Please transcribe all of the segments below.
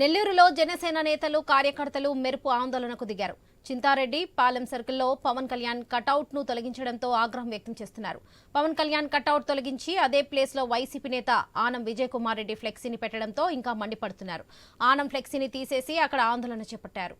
నెల్లూరులో జనసేన నేతలు కార్యకర్తలు మెరుపు ఆందోళనకు దిగారు. చింతారెడ్డి పాలెం సర్కిల్లో పవన్ కళ్యాణ్ కటౌట్ను తొలగించడంతో ఆగ్రహం వ్యక్తం చేస్తున్నారు. పవన్ కళ్యాణ్ కటౌట్ తొలగించి అదే ప్లేస్లో వైసీపీ నేత ఆనం విజయ్ కుమార్ రెడ్డి ఫ్లెక్సీని పెట్టడంతో ఇంకా మండిపడుతున్నారు. ఆనం ఫ్లెక్సీని తీసేసి అక్కడ ఆందోళన చేపట్టారు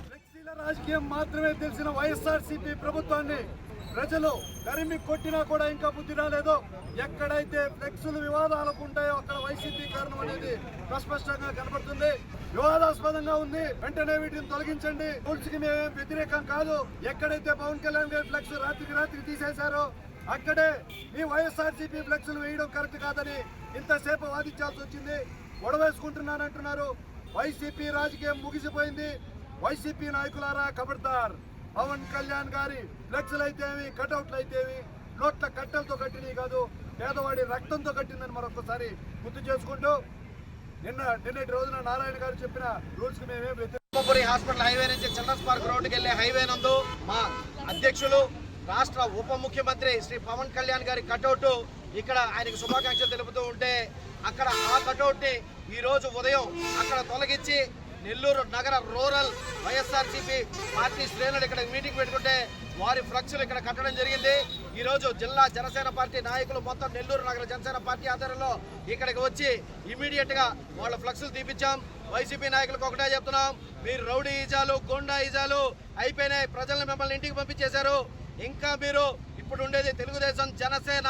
ఫ్లెక్సీల రాజకీయం మాత్రమే తెలిసిన వైఎస్ఆర్సీపీ ప్రభుత్వాన్ని ప్రజలు తరిమి కొట్టినా కూడా ఇంకా బుద్ధి రాలేదు. ఎక్కడైతే ఫ్లెక్సులు వివాదాలకు ఉంటాయో అక్కడ వైసీపీ కారణం అనేది అస్పష్టంగా కనబడుతుంది. వివాదాస్పదంగా ఉంది. వెంటనే వీటిని తొలగించండి. రూల్స్కి మేమేం వ్యతిరేకం కాదు. ఎక్కడైతే పవన్ కళ్యాణ్ గారి ఫ్లెక్స్ రాత్రికి రాత్రి తీసేశారో అక్కడే మీ వైఎస్ఆర్సీపీ ఫ్లెక్సులు వేయడం కరెక్ట్ కాదని ఇంతసేపు వాదించాల్సి వచ్చింది. గొడవేసుకుంటున్నారంటున్నారు వైసీపీ రాజకీయం ముగిసిపోయింది. వైసీపీ నాయకులారా ఖబర్దార్ పవన్ కళ్యాణ్ గారి ఫ్లెక్స్లు అయితేవి కటౌట్లు అయితేవి నోట్ల కట్టెలతో కట్టినవి కాదు పేదవాడి రక్తంతో కట్టిందని మరొకసారి గుర్తు చేసుకుంటూ నిన్న నిన్నటి రోజున నారాయణ గారు చెప్పిన రూల్స్కి మేమే వ్యతిరేకం హాస్పిటల్ హైవే నుంచి చిల్డ్రన్స్ పార్క్ రోడ్డుకి వెళ్ళే హైవే నందు మా అధ్యక్షులు రాష్ట్ర ఉప ముఖ్యమంత్రి శ్రీ పవన్ కళ్యాణ్ గారి కటౌట్ ఇక్కడ ఆయనకు శుభాకాంక్షలు తెలుపుతూ ఉంటే అక్కడ ఆ కటౌట్ని ఈ రోజు ఉదయం అక్కడ తొలగించి నెల్లూరు నగర రూరల్ వైఎస్ఆర్సీపీ పార్టీ శ్రేణులు ఇక్కడ మీటింగ్ పెట్టుకుంటే వారి ఫ్లక్స్లు ఇక్కడ కట్టడం జరిగింది. ఈరోజు జిల్లా జనసేన పార్టీ నాయకులు మొత్తం నెల్లూరు నగర జనసేన పార్టీ ఆధ్వర్యంలో ఇక్కడికి వచ్చి ఇమీడియట్గా వాళ్ళ ఫ్లక్స్లు తీపిచ్చాం. వైసీపీ నాయకులకు ఒకటే చెప్తున్నాం. మీరు రౌడీ ఈజాలు గోండా ఈజాలు అయిపోయినాయి. ప్రజలను మిమ్మల్ని ఇంటికి పంపించేశారు. ఇంకా మీరు ఇప్పుడు ఉండేది తెలుగుదేశం జనసేన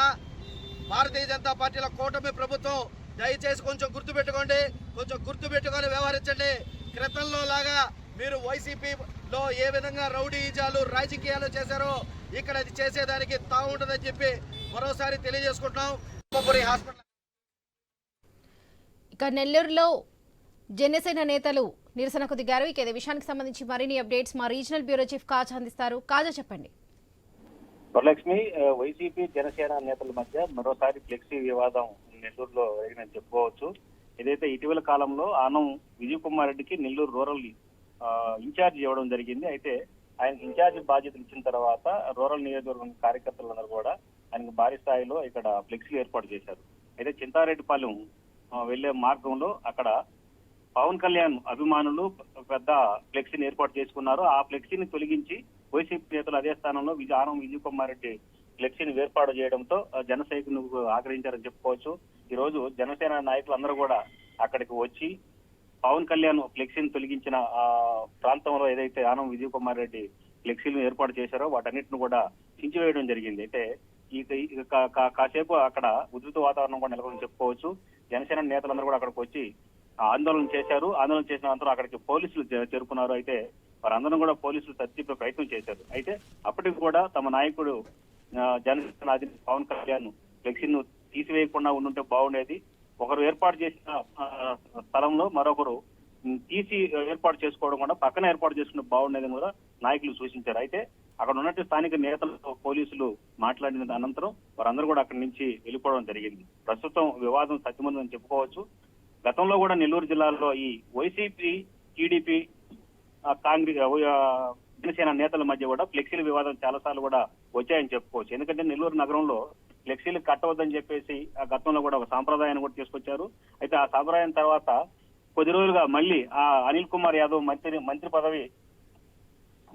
భారతీయ జనతా పార్టీల కూటమి ప్రభుత్వం. దయచేసి కొంచెం గుర్తుపెట్టుకోండి. కొంచెం గుర్తుపెట్టుకొని వ్యవహరించండి. క్రితంలో లాగా మీరు వైసీపీలో ఏ విధంగా రౌడీ ఈజాలు రాజకీయాలు చేశారో ఇక్కడ అది చేసేదానికి తావుంటుందని చెప్పి మరోసారి తెలియజేసుకుంటున్నాం. హాస్పిటల్ ఇక నెల్లూరులో జనసేన నేతలు నిరసనకు దిగారు. ఇక ఇదే విషయానికి సంబంధించి మరిన్ని అప్డేట్స్ మా రీజనల్ బ్యూరో చీఫ్ కాజా అందిస్తారు. కాజా చెప్పండి. వరలక్ష్మి వైసీపీ జనసేన నేతల మధ్య మరోసారి ఫ్లెక్సీ వివాదం నెల్లూరులో జరిగిందని చెప్పుకోవచ్చు. ఏదైతే ఇటీవల కాలంలో ఆనం విజయ్ కుమార్ రెడ్డికి నెల్లూరు రూరల్ ఇన్ఛార్జ్ ఇవ్వడం జరిగింది. అయితే ఆయన ఇన్ఛార్జ్ బాధ్యతలు ఇచ్చిన తర్వాత రూరల్ నియోజకవర్గం కార్యకర్తలందరూ కూడా ఆయనకు భారీ స్థాయిలో ఇక్కడ ఫ్లెక్సీ ఏర్పాటు చేశారు. అయితే చింతారెడ్డిపాలెం వెళ్ళే మార్గంలో అక్కడ పవన్ కళ్యాణ్ అభిమానులు పెద్ద ఫ్లెక్సీని ఏర్పాటు చేసుకున్నారు. ఆ ఫ్లెక్సీని తొలగించి వైసీపీ నేతలు అదే స్థానంలో విజయ ఆనం విజయ్ కుమార్ రెడ్డి ఫ్లెక్సీని ఏర్పాటు చేయడంతో ఆ, జన ఆగ్రహించారని చెప్పుకోవచ్చు. ఈ రోజు జనసేన నాయకులందరూ కూడా అక్కడికి వచ్చి పవన్ కళ్యాణ్ ఫ్లెక్సీని తొలగించిన ఆ ప్రాంతంలో ఏదైతే ఆనం విజయ్ కుమార్ రెడ్డి ఫ్లెక్సీలను ఏర్పాటు చేశారో వాటన్నిటిని కూడా చించివేయడం జరిగింది. అయితే ఈ కా- కాసేపు అక్కడ ఉధృత వాతావరణం కూడా నెలకొని చెప్పుకోవచ్చు. జనసేన నేతలందరూ కూడా అక్కడికి వచ్చి ఆందోళన చేశారు. ఆందోళన చేసిన అనంతరం అక్కడికి పోలీసులు చేరుకున్నారు. అయితే వారందరం కూడా పోలీసులు తత్తిపే ప్రయత్నం చేశారు. అయితే అప్పటికి కూడా తమ నాయకుడు జనసేన అధినేత పవన్ కళ్యాణ్ ఫ్లెక్సీను తీసివేయకుండా ఉండుంటే బాగుండేది. ఒకరు ఏర్పాటు చేసిన స్థలంలో మరొకరు తీసి ఏర్పాటు చేసుకోవడం కూడా పక్కన ఏర్పాటు చేసుకుంటే బాగుండేదని కూడా నాయకులు సూచించారు. అయితే అక్కడ ఉన్నట్టు స్థానిక నేతలతో పోలీసులు మాట్లాడిన అనంతరం వారందరూ కూడా అక్కడి నుంచి వెళ్ళిపోవడం జరిగింది. ప్రస్తుతం వివాదం సత్యమందని చెప్పుకోవచ్చు. గతంలో కూడా నెల్లూరు జిల్లాలో ఈ వైసీపీ టీడీపీ కాంగ్రెస్ జనసేన నేతల మధ్య కూడా ఫ్లెక్సీల వివాదం చాలా సార్లు కూడా వచ్చాయని చెప్పుకోవచ్చు. ఎందుకంటే నెల్లూరు నగరంలో ఫ్లెక్సీలు కట్టవద్దని చెప్పేసి ఆ గతంలో కూడా ఒక సాంప్రదాయాన్ని కూడా తీసుకొచ్చారు. అయితే ఆ సాంప్రదాయం తర్వాత కొద్ది రోజులుగా మళ్ళీ ఆ అనిల్ కుమార్ యాదవ్ మంత్రి మంత్రి పదవి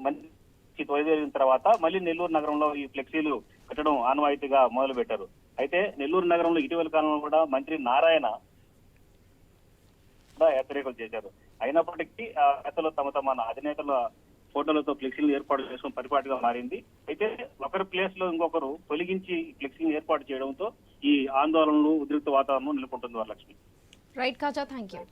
మంత్రి తొలిదేరిన తర్వాత మళ్ళీ నెల్లూరు నగరంలో ఈ ఫ్లెక్సీలు కట్టడం ఆనవాయితీగా మొదలు పెట్టారు అయితే నెల్లూరు నగరంలో ఇటీవల కాలంలో కూడా మంత్రి నారాయణ కూడా హెచ్చరికలు చేశారు. అయినప్పటికీ ఆ నేతలు తమ తమ అధినేతల ఫోటోలతో ఫ్లెక్సీలు ఏర్పాటు చేసుకుని పరిపాటిగా మారింది. అయితే ఒకరి ప్లేస్లో ఇంకొకరు తొలగించి ఫ్లెక్సింగ్ ఏర్పాటు చేయడంతో ఈ ఆందోళనలు ఉద్రిక్త వాతావరణం నెలకొంటుంది Varalakshmi. Right Kaza thank you